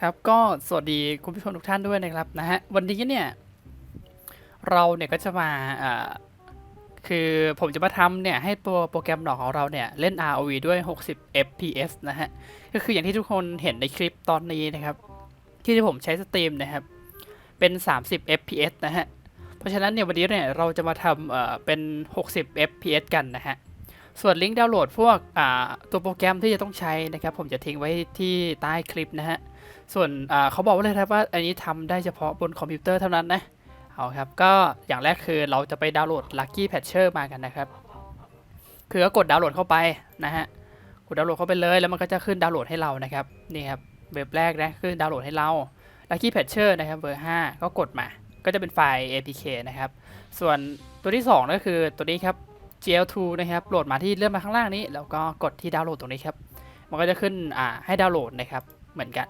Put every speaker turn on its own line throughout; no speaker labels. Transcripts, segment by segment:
ครับก็สวัสดีคุณผู้ชมทุกท่านด้วยนะครับนะฮะวันนี้เนี่ยเราเนี่ยก็จะมาอ่าคือผมจะมาทำเนี่ยให้ตัวโปรแกรมหนอกของเราเนี่ยเล่น ROV ด้วย 60 fps นะฮะก็คืออย่างที่ทุกคนเห็นในคลิปตอนนี้นะครับที่ผมใช้สตรีมนะครับเป็น 30 fps นะฮะเพราะฉะนั้นเนี่ยวันนี้เนี่ยเราจะมาทำเอ่อเป็น 60 fps กันนะฮะส่วนลิงก์ดาวน์โหลดพวกตัวโปรแกรมที่จะต้องใช้นะครับ ผมจะทิ้งไว้ที่ใต้คลิปนะฮะ ส่วนเขาบอกไว้เลยครับว่าอันนี้ทำได้เฉพาะบนคอมพิวเตอร์เท่านั้นนะ เอาครับก็อย่างแรกคือเราจะไปดาวน์โหลด Lucky Patcher มากันนะครับ คือก็กดดาวน์โหลดเข้าไปนะฮะ กดดาวน์โหลดเข้าไปเลยแล้วมันก็จะขึ้นดาวน์โหลดให้เรานะครับนี่ครับเว็บแรกนะขึ้นดาวน์โหลดให้เรา Lucky Patcher นะครับเบอร์5ก็กดมา ก็จะเป็นไฟล์ APK นะครับ ส่วนตัวที่ 2 ก็คือตัวนี้ครับ GL2 นะครับโหลดมาที่เลื่อนมาข้างล่างนี้ แล้วก็กดที่ดาวน์โหลดตรงนี้ครับ มันก็จะขึ้นอ่าให้ดาวน์โหลดนะครับเหมือนกัน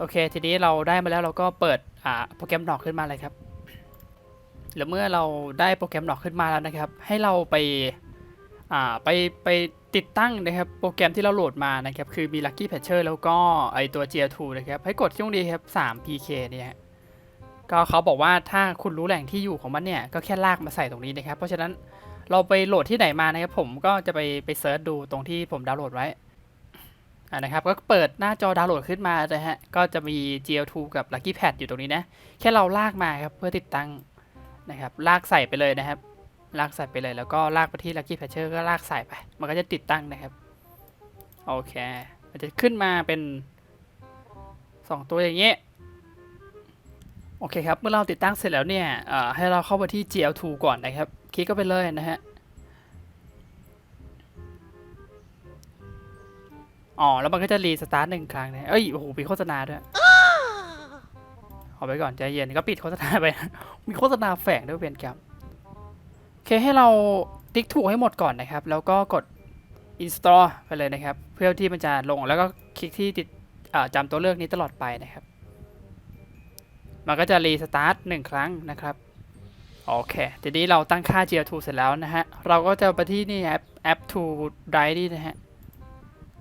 โอเค ทีนี้เราได้มาแล้วเราก็เปิดอ่าโปรแกรมดอกขึ้นมาเลยครับแล้วเมื่อเราได้โปรแกรมดอกขึ้นมาแล้วนะครับ ให้เราไปอ่าไปไปติดตั้งนะครับโปรแกรมที่เราโหลดมานะครับ คือมี Lucky Patcher แล้วก็ไอตัว GL2 นะครับ ให้กดที่ตรงนี้ครับ 3 PK เนี่ยก็เขาบอกว่าถ้าคุณรู้แหล่งที่อยู่ของมันเนี่ย ก็แค่ลากมาใส่ตรงนี้นะครับ เพราะฉะนั้นเราไปโหลดที่ไหนมานะครับ ผมก็จะไปไปเซิร์ชดูตรงที่ผมดาวน์โหลดไว้ อ่านะครับก็เปิดหน้าจอดาวน์โหลดขึ้นมานะฮะก็จะมี GL2 กับ Lucky Pad อยู่ตรงนี้นะแค่เราลากมาครับเพื่อติดตั้งนะครับลากใส่ไปเลยนะครับ ลากใส่ไปเลยแล้วก็ลากไปที่ Lucky Patcher ก็ลากใส่ไป มันก็จะติดตั้งนะครับโอเคมันจะขึ้นมาเป็น 2 ตัวอย่างเงี้ยโอเคครับเมื่อเราติดตั้งเสร็จแล้วเนี่ยเอ่อให้เราเข้าไปที่ GL2 ก่อนนะครับ คลิกเข้าไปเลยนะฮะ อ๋อ แล้วมันก็จะรีสตาร์ทหนึ่งครั้งนะเอ้ย โอ้โหมีโฆษณาด้วยเอาไปก่อนใจเย็นก็ปิดโฆษณาไป มีโฆษณาแฝงด้วยเวียนกรรมโอเคให้เราติ๊กถูกให้หมดก่อนนะครับ แล้วก็กด install ไปเลยนะครับ เพื่อที่มันจะลงแล้วก็คลิกที่ติดอ่าจำตัวเลือกนี้ตลอดไปนะครับ มันก็จะรีสตาร์ทหนึ่งครั้งนะครับ โอเค ทีนี้เราตั้งค่า GL2 เสร็จแล้วนะฮะ เราก็จะไปที่นี่แอป app to drive นี่นะฮะ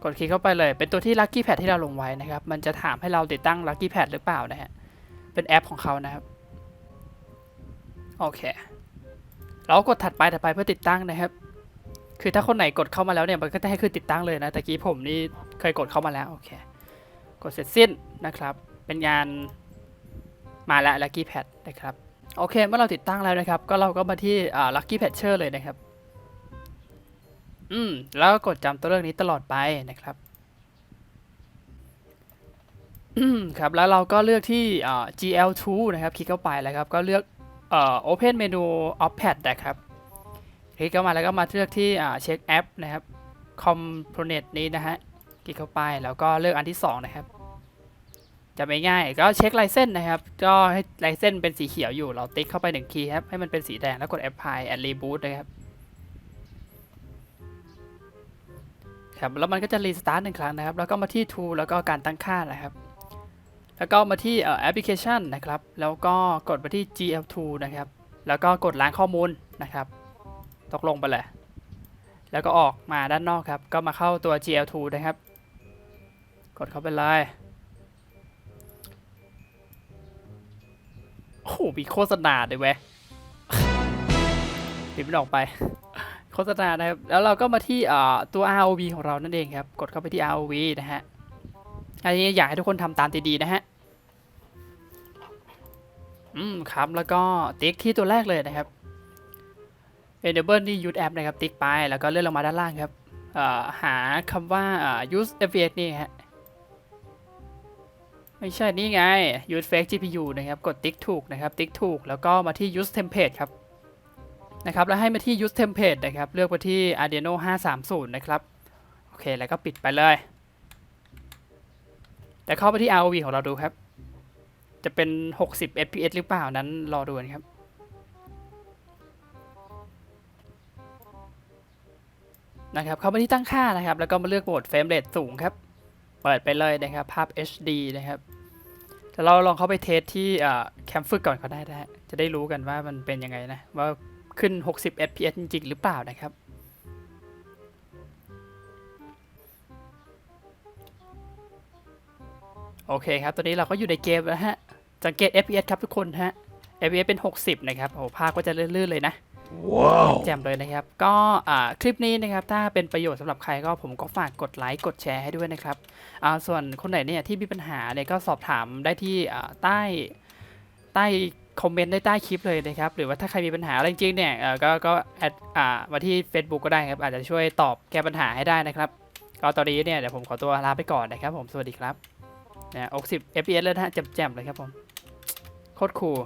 กดคลิกเข้าไปเลย เป็นตัวที่ Lucky Pad ที่เราลงไว้นะครับ มันจะถามให้เราติดตั้ง Lucky Pad หรือเปล่านะฮะ เป็นแอปของเขานะครับ โอเค เรากดถัดไปถัดไปเพื่อติดตั้งนะครับ คือถ้าคนไหนกดเข้ามาแล้วเนี่ย มันก็จะให้ขึ้นติดตั้งเลยนะ แต่กี้ผมนี่เคยกดเข้ามาแล้ว โอเค กดเสร็จสิ้นนะครับ เป็นงานมาแล้ว Lucky Pad นะครับ โอเค เมื่อเราติดตั้งแล้วนะครับ ก็เราก็มาที่ Lucky Patcher เลยนะครับ อืม แล้วก็กดจำตัวเลือกนี้ตลอดไปนะครับ อืม ครับ แล้วเราก็เลือกที่ GL2 นะครับ คลิกเข้าไปแล้วครับ ก็เลือกเอ่อ Open Menu of Pad นะครับ คลิกเข้ามาแล้วก็มาเลือกที่อ่า Check App นะครับ Component นี้นะฮะ คลิกเข้าไปแล้วก็เลือกอันที่ 2 นะครับจะไม่ง่ายก็เช็คลายเส้นนะครับ ก็ให้ลายเส้นเป็นสีเขียวอยู่ เราติ๊กเข้าไปหนึ่งคีย์ครับ ให้มันเป็นสีแดงแล้วกด Apply and Reboot นะครับ ครับแล้วมันก็จะรีสตาร์ทหนึ่งครั้งนะครับ แล้วก็มาที่ Tool แล้วก็การตั้งค่านะครับ แล้วก็มาที่เอ่อ Application นะครับ แล้วก็กดไปที่ GL2 นะครับ แล้วก็กดล้างข้อมูลนะครับ ตกลงไปเลยแล้วก็ออกมาด้านนอกครับ ก็มาเข้าตัว GL2 นะครับ กดเข้าไปเลยโอ้โหมีโฆษณาด้วยเว้ยปิดมันออกไป ฆษณานะครับ แล้วเราก็มาที่ตัว ROV ของเรานั่นเองครับ กดเข้าไปที่ ROV นะฮะ อันนี้อยากให้ทุกคนทำตามดีๆนะฮะ อืมครับ แล้วก็ติ๊กที่ตัวแรกเลยนะครับ enable ที่ use app นะครับ ติ๊กไป แล้วก็เลื่อนลงมาด้านล่างครับหาคำว่า use FVX นี่ฮะ ไม่ใช่นี่ไง use fake GPU นะครับ กดติ๊กถูกนะครับ ติ๊กถูก แล้วก็มาที่ use template ครับ นะครับแล้วให้มาที่ use template นะครับเลือกไปที่ Arduino 530 นะครับโอเคแล้วก็ปิดไปเลย แต่เข้าไปที่ ROV ของเราดูครับ จะเป็น 60 fps หรือเปล่านั้นรอดูกันครับนะครับเข้าไปที่ตั้งค่านะครับ แล้วก็มาเลือกโหมดเฟรมเรทสูงครับ เปิดไปเลยนะครับ ภาพ HD นะครับแต่เราลองเข้าไปเทสที่แคมป์ฟึกก่อนก็ได้นะจะได้รู้กันว่ามันเป็นยังไงนะว่า ขึ้น 60 fps จริงๆ หรือเปล่านะครับโโอเคครับ ตอนนี้เราก็อยู่ในเกมแล้วฮะ สังเกต FPS ครับทุกคนฮะ FPS เป็น 60 นะครับ โอ้โหภาพก็จะลื่นๆ เลยนะ
ว้าว
แจ่มเลยนะครับ ก็อ่าคลิปนี้นะครับ ถ้าเป็นประโยชน์สำหรับใครก็ผมก็ฝากกดไลค์ กดแชร์ให้ด้วยนะครับอ่าส่วนคนไหนเนี่ยที่มีปัญหาเนี่ยก็สอบถามได้ที่อ่าใต้ใต้ คอมเมนต์ได้ใต้คลิปเลยนะครับ หรือว่าถ้าใครมีปัญหาอะไรจริงๆเนี่ยเอ่อก็ก็แอดอ่ามาที่ Facebook ก็ได้ครับ อาจจะช่วยตอบแก้ปัญหาให้ได้นะครับก็ตอนนี้เนี่ยเดี๋ยวผมขอตัวลาไปก่อนนะครับผมสวัสดีครับนะอกสิบ FPS เลยนะฮะแจ่มๆเลยครับผมโคตรคูล